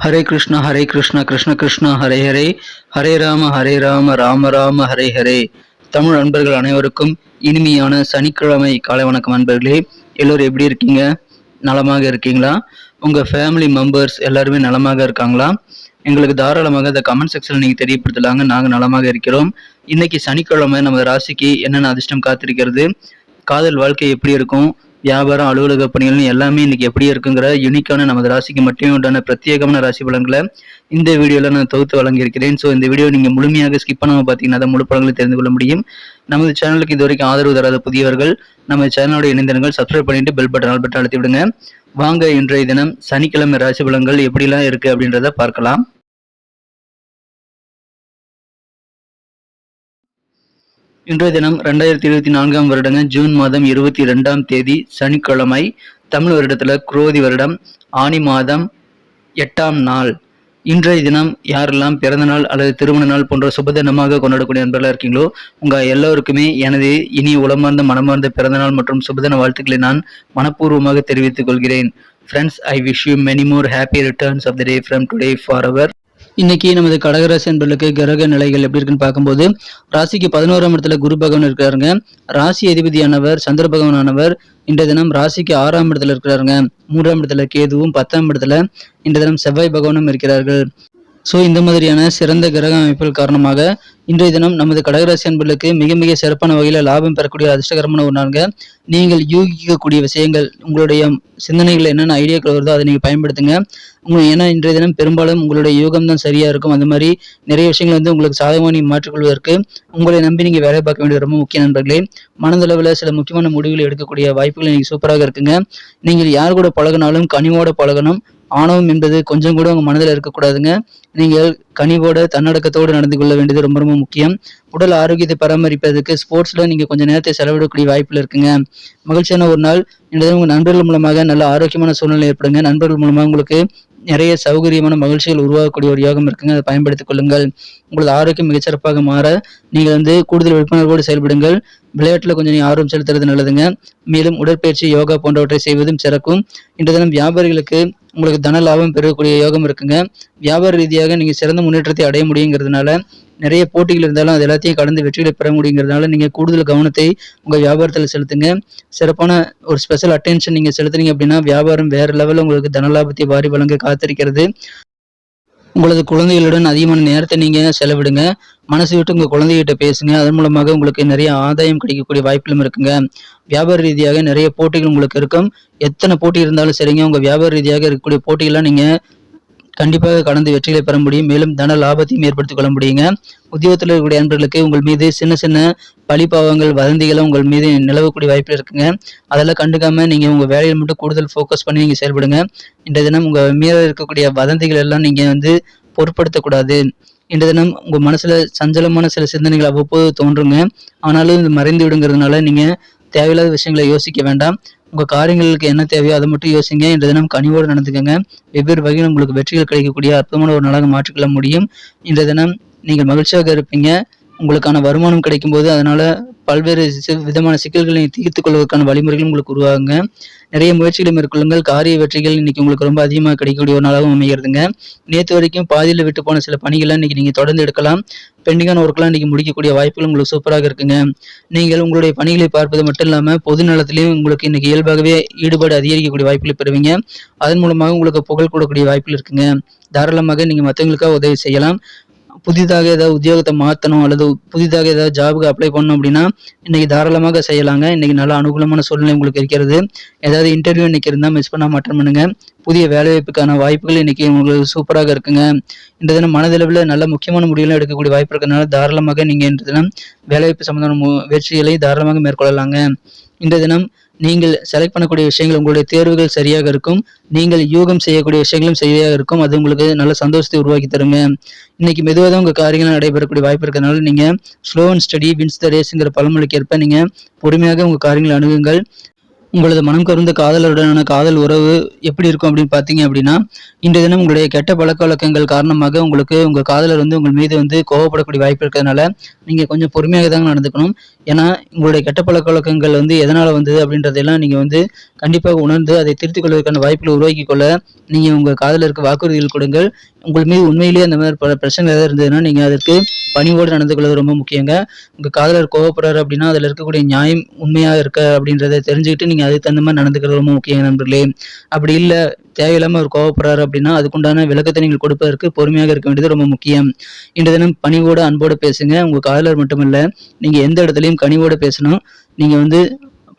ஹரே கிருஷ்ணா ஹரே கிருஷ்ணா கிருஷ்ண கிருஷ்ணா ஹரே ஹரே. ஹரே ராம ஹரே ராம ராம ராம ஹரே ஹரே. தமிழ் அன்பர்கள் அனைவருக்கும் இனிமையான சனிக்கிழமை காலை வணக்கம் அன்பர்களே. எல்லோரும் எப்படி இருக்கீங்க? நலமாக இருக்கீங்களா? உங்கள் ஃபேமிலி மெம்பர்ஸ் எல்லாருமே நலமாக இருக்காங்களா? எங்களுக்கு தாராளமாக இந்த கமெண்ட் செக்ஷனில் நீங்கள் தெரியப்படுத்தலாங்க. நாங்கள் நலமாக இருக்கிறோம். இன்னைக்கு சனிக்கிழமை நம்ம ராசிக்கு என்னென்ன அதிர்ஷ்டம் காத்திருக்கிறது? காதல் வாழ்க்கை எப்படி இருக்கும்? வியாபாரம் அலுவலக பணிகள்னு எல்லாமே இன்னைக்கு எப்படி இருக்குங்கிற யூனிக்கான நமது ராசிக்கு மட்டுமே உண்டான பிரத்யேகமான ராசி பலன்களை இந்த வீடியோவில் நான் தொகுத்து வழங்கியிருக்கிறேன். ஸோ இந்த வீடியோ நீங்கள் முழுமையாக ஸ்கிப் பண்ணாமல் பார்த்தீங்கன்னா தான் முழு பலன்களை தெரிந்து கொள்ள முடியும். நமது சேனலுக்கு இதுவரைக்கும் ஆதரவு தராத புதியவர்கள் நம்ம சேனலோட இணைந்திருங்கள் சப்ஸ்கிரைப் பண்ணிட்டு பெல் பட்டன் ஆல் பட்டன் அழுத்தி விடுங்க. வாங்க இன்றைய தினம் சனிக்கிழமை ராசி பலன்கள் எப்படிலாம் இருக்குது அப்படின்றத பார்க்கலாம். இன்றைய தினம் ரெண்டாயிரத்தி இருபத்தி நான்காம் வருடங்க ஜூன் மாதம் இருபத்தி ரெண்டாம் தேதி சனிக்கிழமை தமிழ் வருடத்துல குரோதி வருடம் ஆனி மாதம் எட்டாம் நாள். இன்றைய தினம் யாரெல்லாம் பிறந்த நாள் அல்லது திருமண நாள் போன்ற சுபதினமாக கொண்டாடக்கூடிய நண்பர்களாக இருக்கீங்களோ உங்கள் எல்லோருக்குமே எனது இனி உளமார்ந்த மனமார்ந்த பிறந்த நாள் மற்றும் சுபதின வாழ்த்துக்களை நான் மனப்பூர்வமாக தெரிவித்துக் கொள்கிறேன். Friends I wish you many more happy returns of the day from today for our இன்னைக்கு நமது கடகராசி என்பர்களுக்கு கிரக நிலைகள் எப்படி இருக்குன்னு பார்க்கும்போது ராசிக்கு பதினோராம் இடத்துல குரு பகவான் இருக்கிறாருங்க. ராசி அதிபதியானவர் சந்திர பகவானானவர் இன்றைய தினம் ராசிக்கு ஆறாம் இடத்துல இருக்கிறாருங்க. மூன்றாம் இடத்துல கேதுவும் பத்தாம் இடத்துல இன்றைய தினம் செவ்வாய் பகவானும் இருக்கிறார்கள். ஸோ இந்த மாதிரியான சிறந்த கிரக அமைப்புகள் காரணமாக இன்றைய தினம் நமது கடகராசி அன்பர்களுக்கு மிக மிக சிறப்பான வகையில் லாபம் பெறக்கூடிய அதிர்ஷ்டகரமான ஒரு நாளுங்க. நீங்கள் யூகிக்கக்கூடிய விஷயங்கள் உங்களுடைய சிந்தனைகள் என்னென்ன ஐடியாக்கள் வருதோ அதை நீங்கள் பயன்படுத்துங்க. உங்கள் ஏன்னா இன்றைய தினம் பெரும்பாலும் உங்களுடைய யூகம் தான் சரியாக இருக்கும். அந்த மாதிரி நிறைய விஷயங்கள் வந்து உங்களுக்கு சாதகமாக நீங்கள் மாற்றிக்கொள்வதற்கு உங்களை நம்பி நீங்கள் வேலை பார்க்க வேண்டிய ரொம்ப முக்கிய நண்பர்களே. மனதளவில் சில முக்கியமான முடிவுகளை எடுக்கக்கூடிய வாய்ப்புகள் நீங்கள் சூப்பராக இருக்குங்க. நீங்கள் யார் கூட பழகினாலும் கனிவோட பழகணும். ஆணவம் என்பது கொஞ்சம் கூட உங்க மனதில் இருக்கக்கூடாதுங்க. நீங்கள் கனிவோட தன்னடக்கத்தோடு நடந்து கொள்ள வேண்டியது ரொம்ப ரொம்ப முக்கியம். உடல் ஆரோக்கியத்தை பராமரிப்பதற்கு ஸ்போர்ட்ஸ்ல நீங்க கொஞ்சம் நேரத்தை செலவிடக்கூடிய வாய்ப்பில் இருக்குங்க. மகிழ்ச்சியான ஒரு நாள். இந்த உங்க நண்பர்கள் மூலமாக நல்ல ஆரோக்கியமான சூழ்நிலை ஏற்படுங்க. நண்பர்கள் மூலமாக உங்களுக்கு நிறைய சௌகரியமான மகிழ்ச்சிகள் உருவாகக்கூடிய ஒரு யோகம் இருக்குங்க. அதை பயன்படுத்திக் கொள்ளுங்கள். உங்களது ஆரோக்கியம் மிகச்சிறப்பாக மாற நீங்கள் வந்து கூடுதல் விழிப்புணர்வோடு செயல்படுங்கள். விளையாட்டில் கொஞ்சம் நீ ஆர்வம் செலுத்துறது நல்லதுங்க. மேலும் உடற்பயிற்சி யோகா போன்றவற்றை செய்வதும் சிறக்கும். இன்று தினம் வியாபாரிகளுக்கு உங்களுக்கு தன லாபம் பெறக்கூடிய யோகம் இருக்குங்க. வியாபார ரீதியாக நீங்கள் சிறந்த முன்னேற்றத்தை அடைய முடியுங்கிறதுனால நிறைய போட்டிகள் இருந்தாலும் அது எல்லாத்தையும் கடந்து வெற்றிகளை பெற முடியுங்கிறதுனால நீங்கள் கூடுதல் கவனத்தை உங்கள் வியாபாரத்தில் செலுத்துங்க. சிறப்பான ஒரு ஸ்பெஷல் அட்டென்ஷன் நீங்கள் செலுத்துனீங்க அப்படின்னா வியாபாரம் வேறு லெவலில் உங்களுக்கு தன லாபத்தை வாரி வழங்க காத்திருக்கிறது. உங்களது குழந்தைகளுடன் அதிகமான நேரத்தை நீங்கள் செலவிடுங்க. மனசு விட்டு உங்கள் குழந்தைகிட்ட பேசுங்க. அதன் மூலமாக உங்களுக்கு நிறைய ஆதாயம் கிடைக்கக்கூடிய வாய்ப்பிலும் இருக்குங்க. வியாபார ரீதியாக நிறைய போட்டிகள் உங்களுக்கு இருக்கும். எத்தனை போட்டி இருந்தாலும் சரிங்க. உங்கள் வியாபார ரீதியாக இருக்கக்கூடிய போட்டிகள்லாம் நீங்கள் கண்டிப்பாக கடந்து வெற்றிகளை பெற முடியும். மேலும் தன லாபத்தையும் ஏற்படுத்திக் கொள்ள முடியுங்க. உத்தியோகத்தில் இருக்கக்கூடிய நண்பர்களுக்கு உங்கள் மீது சின்ன சின்ன பழிப்பாவங்கள் வதந்திகளும் உங்கள் மீது நிலவக்கூடிய வாய்ப்பு இருக்குங்க. அதெல்லாம் கண்டுக்காம நீங்க உங்க வேலையில் மட்டும் கூடுதல் ஃபோக்கஸ் பண்ணி நீங்க செயல்படுங்க. இன்றைய தினம் உங்க மீத இருக்கக்கூடிய வதந்திகள் எல்லாம் நீங்க வந்து பொருட்படுத்தக்கூடாது இன்று தினம் உங்க மனசுல சஞ்சலமான சில சிந்தனைகள் அவ்வப்போது தோன்றுங்க. ஆனாலும் இது மறைந்து விடுங்கிறதுனால நீங்க தேவையில்லாத விஷயங்களை யோசிக்க வேண்டாம். உங்க காரியங்களுக்கு என்ன தேவையோ அதை மட்டும் யோசிங்க. இன்று தினம் கனிவோடு நடந்துக்கங்க. வெவ்வேறு வகையில் உங்களுக்கு வெற்றிகள் கிடைக்கக்கூடிய அற்புதமான ஒரு நாளாக மாற்றிக்கொள்ள முடியும். இன்றைய தினம் நீங்கள் மகிழ்ச்சியாக இருப்பீங்க. உங்களுக்கான வருமானம் கிடைக்கும்போது அதனால் பல்வேறு விதமான சிக்கல்களை தீர்த்து கொள்வதற்கான வழிமுறைகள் உங்களுக்கு உருவாகுங்க. நிறைய முயற்சிகளை மேற்கொள்ளுங்கள். காரிய வெற்றிகள் இன்னைக்கு உங்களுக்கு ரொம்ப அதிகமாக கிடைக்கக்கூடிய ஒரு நாளாகவும் அமைகிறதுங்க. நேற்று வரைக்கும் பாதியில் விட்டு போன சில பணிகளை இன்னைக்கு நீங்கள் தொடர்ந்து எடுக்கலாம். பெண்டிங்கான ஒர்க்கெல்லாம் இன்னைக்கு முடிக்கக்கூடிய வாய்ப்புகள் உங்களுக்கு சூப்பராக இருக்குங்க. நீங்கள் உங்களுடைய பணிகளை பார்ப்பது மட்டும் இல்லாமல் பொது நலத்திலையும் உங்களுக்கு இன்னைக்கு இயல்பாகவே ஈடுபாடு அதிகரிக்கக்கூடிய வாய்ப்புகளை பெறுவீங்க. அதன் மூலமாக உங்களுக்கு புகழ் கூடக்கூடிய வாய்ப்புகள் இருக்குங்க. தாராளமாக நீங்கள் மற்றவங்களுக்காக உதவி செய்யலாம். புதிதாக ஏதாவது உத்தியோகத்தை மாற்றணும் அல்லது புதிதாக ஏதாவது ஜாபுக்கு அப்ளை பண்ணணும் அப்படின்னா இன்னைக்கு தாராளமாக செய்யலாங்க. இன்னைக்கு நல்ல அனுகூலமான சூழ்நிலை உங்களுக்கு இருக்கிறது. ஏதாவது இன்டர்வியூ இன்றைக்கி இருந்தால் மிஸ் பண்ணாம அட்டன் பண்ணுங்க. புதிய வேலைவாய்ப்புக்கான வாய்ப்புகள் இன்னைக்கு உங்களுக்கு சூப்பராக இருக்குங்க. இந்த தினம் மனதளவில் நல்ல முக்கியமான முடிவுகளும் எடுக்கக்கூடிய வாய்ப்பு இருக்கிறதுனால தாராளமாக நீங்கள் இன்று தினம் வேலைவாய்ப்பு சம்மந்தமான முயற்சிகளை தாராளமாக மேற்கொள்ளலாங்க. இந்த தினம் நீங்கள் செலக்ட் பண்ணக்கூடிய விஷயங்கள் உங்களுடைய தேர்வுகள் சரியாக இருக்கும். நீங்கள் யூகம் செய்யக்கூடிய விஷயங்களும் சரியாக இருக்கும். அது உங்களுக்கு நல்ல சந்தோஷத்தை உருவாக்கி தருங்க இன்னைக்கு மெதுவாக தான் உங்கள் காரியங்கள் நடைபெறக்கூடிய வாய்ப்பு இருக்கிறதுனால நீங்கள் slow and steady wins the ரேஸுங்கிற பழமொழிக்கு ஏற்ப நீங்கள் பொறுமையாக உங்கள் காரியங்களை அணுகுங்கள். உங்களது மனம் கருந்த காதலருடனான காதல் உறவு எப்படி இருக்கும் அப்படின்னு பார்த்தீங்க அப்படின்னா இன்றைய தினம் உங்களுடைய கெட்ட பழக்க வழக்கங்கள் காரணமாக உங்களுக்கு உங்கள் காதலர் வந்து உங்கள் மீது வந்து கோவப்படக்கூடிய வாய்ப்பு இருக்கிறதுனால நீங்கள் கொஞ்சம் பொறுமையாக தாங்க நடந்துக்கணும். ஏன்னா உங்களுடைய கெட்ட பழக்க வழக்கங்கள் வந்து எதனால் வந்தது அப்படின்றதெல்லாம் நீங்கள் வந்து கண்டிப்பாக உணர்ந்து அதை திருத்திக் கொள்வதற்கான வாய்ப்புகளை உருவாக்கி கொள்ள நீங்கள் உங்கள் காதலருக்கு வாக்குறுதிகள் கொடுங்கள். உங்கள் மீது உண்மையிலேயே அந்த மாதிரி பல பிரச்சனை ஏதாவது இருந்ததுன்னா நீங்கள் அதற்கு பணிவோடு நடந்து கொள்வது ரொம்ப முக்கியங்க. உங்கள் காதலர் கோவப்படுறாரு அப்படின்னா அதில் இருக்கக்கூடிய நியாயம் உண்மையாக இருக்க அப்படின்றத தெரிஞ்சுக்கிட்டு நீங்கள் அதுக்கு தகுந்த மாதிரி நடந்துக்கிறது ரொம்ப முக்கியம் நண்பர்களே. அப்படி இல்லை தேவையில்லாமல் அவர் கோவப்படுறாரு அப்படின்னா அதுக்குண்டான விளக்கத்தை நீங்கள் கொடுப்பதற்கு பொறுமையாக இருக்க வேண்டியது ரொம்ப முக்கியம். இன்று தினம் பணிவோடு அன்போடு பேசுங்க. உங்கள் காதலர் மட்டுமல்ல நீங்கள் எந்த இடத்துலையும் கனிவோடு பேசணும். நீங்கள் வந்து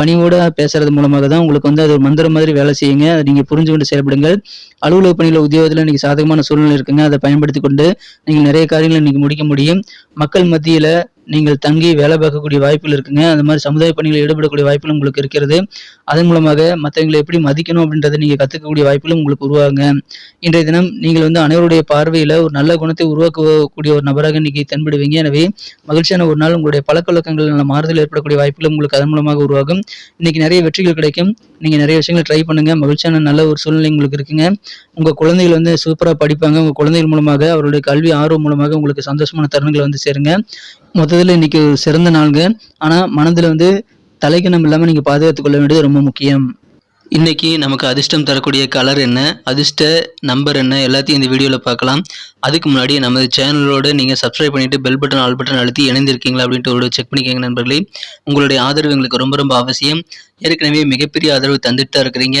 பணிவோட பேசுறது மூலமாக தான் உங்களுக்கு வந்து அது ஒரு மந்திரம் மாதிரி வேலை செய்யுங்க. அதை நீங்கள் புரிஞ்சுக்கொண்டு செயல்படுங்கள். அலுவலக பணியில் உத்தியோகத்தில் இன்னைக்கு சாதகமான சூழ்நிலை இருக்குங்க. அதை பயன்படுத்தி கொண்டு நீங்கள் நிறைய காரியங்களை இன்னைக்கு முடிக்க முடியும். மக்கள் மத்தியில் நீங்கள் தங்கி வேலை பார்க்கக்கூடிய வாய்ப்புகள் இருக்குங்க. அந்த மாதிரி சமுதாய பணிகளில் ஈடுபடக்கூடிய வாய்ப்புகள் உங்களுக்கு இருக்கிறது. அதன் மூலமாக மற்றவங்களை எப்படி மதிக்கணும் அப்படின்றத நீங்கள் கற்றுக்கக்கூடிய வாய்ப்புகளும் உங்களுக்கு உருவாகுங்க. இன்றைய தினம் நீங்கள் வந்து அனைவருடைய பார்வையில் ஒரு நல்ல குணத்தை உருவாக்கக்கூடிய ஒரு நபராக இன்னைக்கு தென்படுவீங்க. எனவே மகிழ்ச்சியான ஒரு நாள் உங்களுடைய பழக்க வழக்கங்கள் நல்ல மாறுதல் ஏற்படக்கூடிய வாய்ப்புகளும் உங்களுக்கு அதன் மூலமாக உருவாகும். இன்னைக்கு நிறைய வெற்றிகள் கிடைக்கும். நீங்கள் நிறைய விஷயங்களை ட்ரை பண்ணுங்க. மகிழ்ச்சியான நல்ல ஒரு சூழ்நிலை உங்களுக்கு இருக்குங்க. உங்கள் குழந்தைகள் வந்து சூப்பராக படிப்பாங்க. உங்கள் குழந்தைகள் மூலமாக அவருடைய கல்வி ஆர்வம் மூலமாக உங்களுக்கு சந்தோஷமான தருணங்களை வந்து சேருங்க. மொத்தத்தில் இன்னைக்கு சிறந்த நாள்ங்க. ஆனால் மனதில் வந்து தலைக்கணம் இல்லாமல் நீங்கள் பாதுகாத்துக் கொள்ள வேண்டியது ரொம்ப முக்கியம். இன்னைக்கு நமக்கு அதிர்ஷ்டம் தரக்கூடிய கலர் என்ன? அதிர்ஷ்ட நம்பர் என்ன? எல்லாத்தையும் இந்த வீடியோவில் பார்க்கலாம். அதுக்கு முன்னாடி நமது சேனலோட நீங்கள் சப்ஸ்கிரைப் பண்ணிட்டு பெல் பட்டன் ஆல் பட்டன் அழுத்தி இணைந்திருக்கீங்களா அப்படின்ட்டு ஒரு செக் பண்ணிக்கோங்க நண்பர்களே. உங்களுடைய ஆதரவு எங்களுக்கு ரொம்ப ரொம்ப அவசியம். ஏற்கனவே மிகப்பெரிய ஆதரவு தந்துட்டு தான் இருக்கிறீங்க.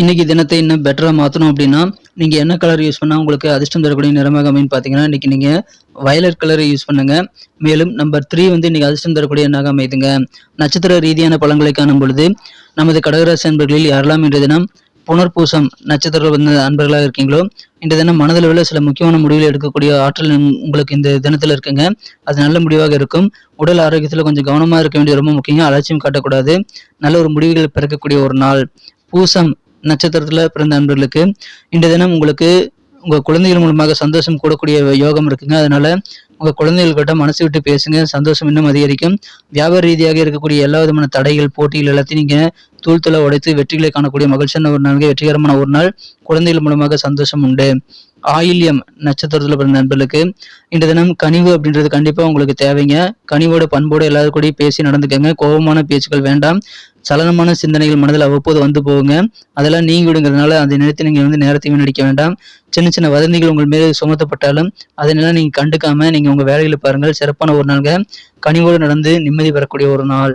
இன்னைக்கு தினத்தை இன்னும் பெட்டராக மாற்றணும் அப்படின்னா நீங்கள் என்ன கலர் யூஸ் பண்ணால் உங்களுக்கு அதிர்ஷ்டம் தரக்கூடிய நிறமாக அமைன்னு பார்த்தீங்கன்னா இன்னைக்கு நீங்கள் வயலட் கலரை யூஸ் பண்ணுங்க. மேலும் நம்பர் த்ரீ வந்து இன்னைக்கு அதிர்ஷ்டம் தரக்கூடிய எண்ணாக அமைதுங்க. நட்சத்திர ரீதியான பழங்களை காணும் பொழுது நமது கடகராசி அன்பர்களில் யாரெல்லாம் இன்றைய தினம் புனர்பூசம் நட்சத்திர வந்து அன்பர்களாக இருக்கீங்களோ இந்த தினம் மனதளவில் சில முக்கியமான முடிவுகள் எடுக்கக்கூடிய ஆற்றல் உங்களுக்கு இந்த தினத்தில் இருக்குங்க. அது நல்ல முடிவாக இருக்கும். உடல் ஆரோக்கியத்தில் கொஞ்சம் கவனமாக இருக்க வேண்டியது ரொம்ப முக்கியம். அலட்சியம் காட்டக்கூடாது. நல்ல ஒரு முடிவுகள் பிறக்கக்கூடிய ஒரு நாள். பூசம் நட்சத்திரத்தில் பிறந்த அன்பர்களுக்கு இன்றைய தினம் உங்களுக்கு உங்கள் குழந்தைகள் மூலமாக சந்தோஷம் கூடக்கூடிய யோகம் இருக்குங்க. அதனால உங்கள் குழந்தைகள்கிட்ட மனசு விட்டு பேசுங்க. சந்தோஷம் இன்னும் அதிகரிக்கும். வியாபார ரீதியாக இருக்கக்கூடிய எல்லா விதமான தடைகள் போட்டிகள் எல்லாத்தையும் நீங்கள் தூள்தலை உடைத்து வெற்றிகளை காணக்கூடிய மகிழ்ச்சியான ஒரு நாள் வெற்றிகரமான ஒரு நாள். குழந்தைகள் மூலமாக சந்தோஷம் உண்டு. ஆயில்யம் நட்சத்திரத்தில் பிறந்த நண்பர்களுக்கு இந்த தினம் கனிவு அப்படின்றது கண்டிப்பாக உங்களுக்கு தேவைங்க. கனிவோட பண்போடு எல்லாரும் கூட பேசி நடந்துக்கங்க. கோபமான பேச்சுக்கள் வேண்டாம். சலனமான சிந்தனைகள் மனதில் அவ்வப்போது வந்து போகுங்க. அதெல்லாம் நீங்கி விடுங்கிறதுனால அந்த நினைத்து நீங்கள் வந்து நேரத்தை வீணடிக்க வேண்டாம். சின்ன சின்ன வதந்திகள் உங்கள் மீது சுமத்தப்பட்டாலும் அதனெல்லாம் நீங்கள் கண்டுக்காம நீங்கள் உங்கள் வேலைகளை பாருங்கள். சிறப்பான ஒரு நாள்க கனிவோடு நடந்து நிம்மதி பெறக்கூடிய ஒரு நாள்.